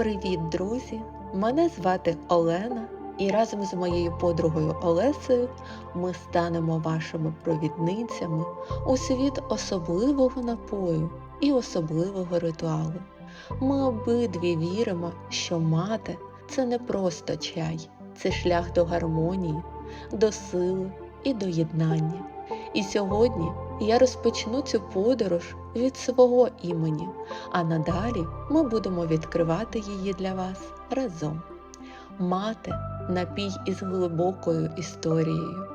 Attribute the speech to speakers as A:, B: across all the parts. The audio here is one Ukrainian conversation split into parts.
A: Привіт, друзі! Мене звати Олена, і разом з моєю подругою Олесею ми станемо вашими провідницями у світ особливого напою і особливого ритуалу. Ми обидві віримо, що мати це не просто чай, це шлях до гармонії, до сили і до єднання. І сьогодні я розпочну цю подорож від свого імені, а надалі ми будемо відкривати її для вас разом. Мати напій із глибокою історією.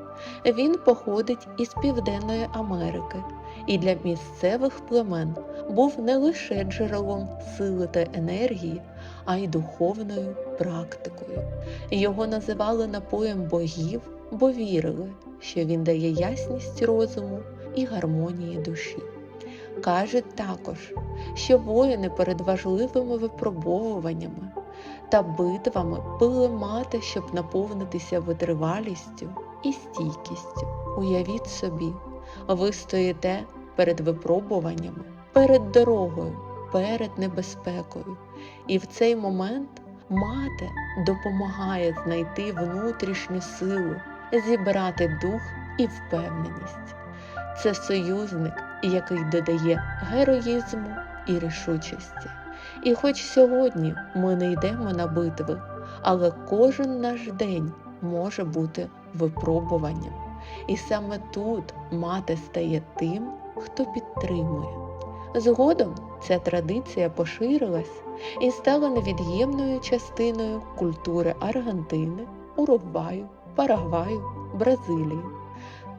A: Він походить із Південної Америки і для місцевих племен був не лише джерелом сили та енергії, а й духовною практикою. Його називали напоєм богів, бо вірили, що він дає ясність розуму і гармонії душі. Кажуть також, що воїни перед важливими випробовуваннями та битвами пили мати, щоб наповнитися витривалістю і стійкістю. Уявіть собі, ви стоїте перед випробуваннями, перед дорогою, перед небезпекою, і в цей момент мати допомагає знайти внутрішню силу, зібрати дух і впевненість. Це союзник, який додає героїзму і рішучості. І хоч сьогодні ми не йдемо на битви, але кожен наш день може бути випробуванням. І саме тут мати стає тим, хто підтримує. Згодом ця традиція поширилась і стала невід'ємною частиною культури Аргентини, Уругваю, Парагваю, Бразилії.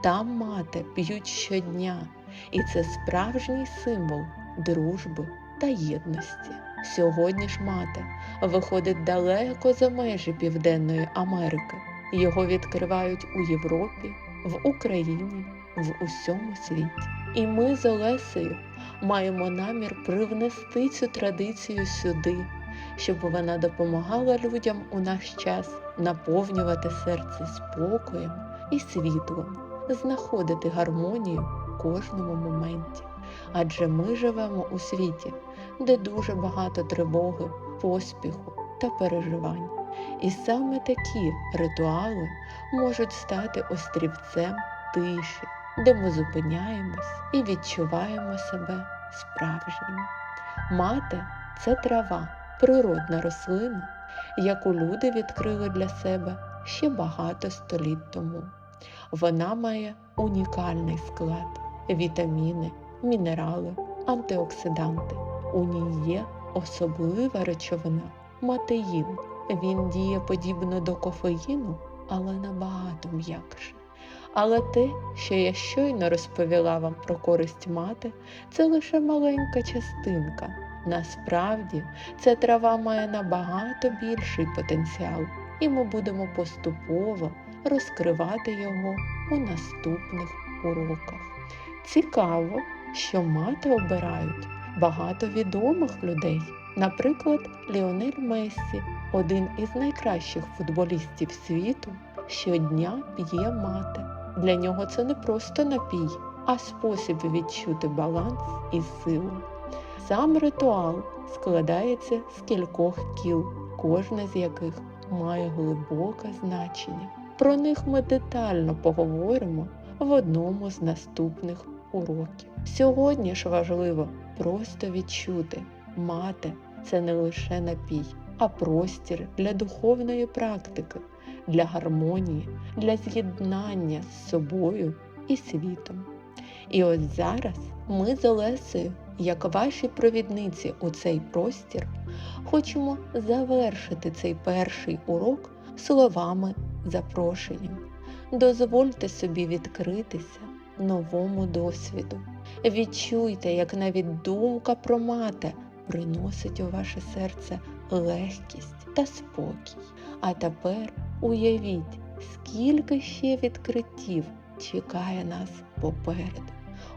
A: Там мати п'ють щодня, і це справжній символ дружби та єдності. Сьогодні ж мати виходить далеко за межі Південної Америки. Його відкривають у Європі, в Україні, в усьому світі. І ми з Олесею маємо намір привнести цю традицію сюди, щоб вона допомагала людям у наш час наповнювати серце спокоєм і світлом, знаходити гармонію в кожному моменті. Адже ми живемо у світі, де дуже багато тривоги, поспіху та переживань. І саме такі ритуали можуть стати острівцем тиші, де ми зупиняємось і відчуваємо себе справжніми. Мати це трава, природна рослина, яку люди відкрили для себе ще багато століть тому. Вона має унікальний склад, вітаміни, мінерали, антиоксиданти. У ній є особлива речовина матеїн. Він діє подібно до кофеїну, але набагато м'якше. Але те, що я щойно розповіла вам про користь мати, це лише маленька частинка. Насправді, ця трава має набагато більший потенціал, і ми будемо поступово розкривати його у наступних уроках. Цікаво, що мати обирають багато відомих людей, наприклад, Ліонель Мессі, один із найкращих футболістів світу, щодня п'є мати. Для нього це не просто напій, а спосіб відчути баланс і силу. Сам ритуал складається з кількох кіл, кожне з яких має глибоке значення. Про них ми детально поговоримо в одному з наступних уроків. Сьогодні ж важливо просто відчути, мати це не лише напій, а простір для духовної практики, для гармонії, для з'єднання з собою і світом. І ось зараз ми з Олесею, як ваші провідниці у цей простір, хочемо завершити цей перший урок словами запрошенням. Дозвольте собі відкритися новому досвіду. Відчуйте, як навіть думка про мати приносить у ваше серце легкість та спокій. А тепер уявіть, скільки ще відкриттів чекає нас попереду.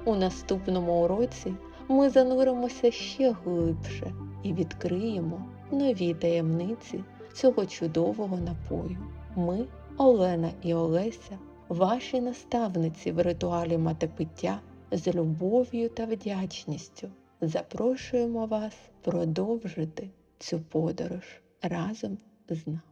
A: У наступному уроці ми зануримося ще глибше і відкриємо нові таємниці цього чудового напою. Ми, Олена і Олеся, ваші наставниці в ритуалі матепиття з любов'ю та вдячністю запрошуємо вас продовжити цю подорож разом з нами.